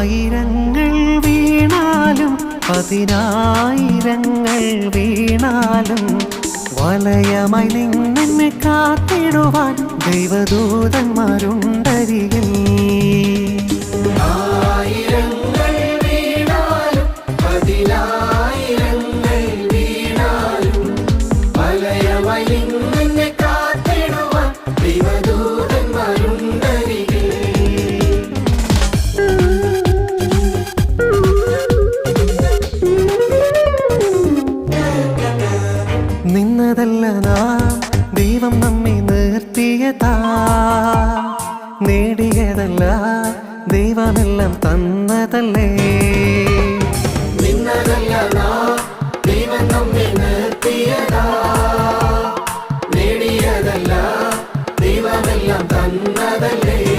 ആയിരങ്ങൾ വീണാലും പതിനായിരങ്ങൾ വീണാലും വലയമായി നിന്നെ കാത്തിടുവാൻ ദൈവദൂതന്മാരുണ്ടരികിൽ. ആയിരങ്ങൾ വീണാലും പതിനായിരങ്ങൾ വീണാലും വലയമായി നിന്നതല്ല നാം. ദൈവം നമ്മെ നിർത്തിയതാ. നേടിയതല്ല ദൈവമെല്ലാം തന്നതല്ലേ. നിന്നതല്ല ദൈവം നമ്മെ നിർത്തിയതാ. നേടിയതല്ല ദൈവമെല്ലാം തന്നതല്ലേ.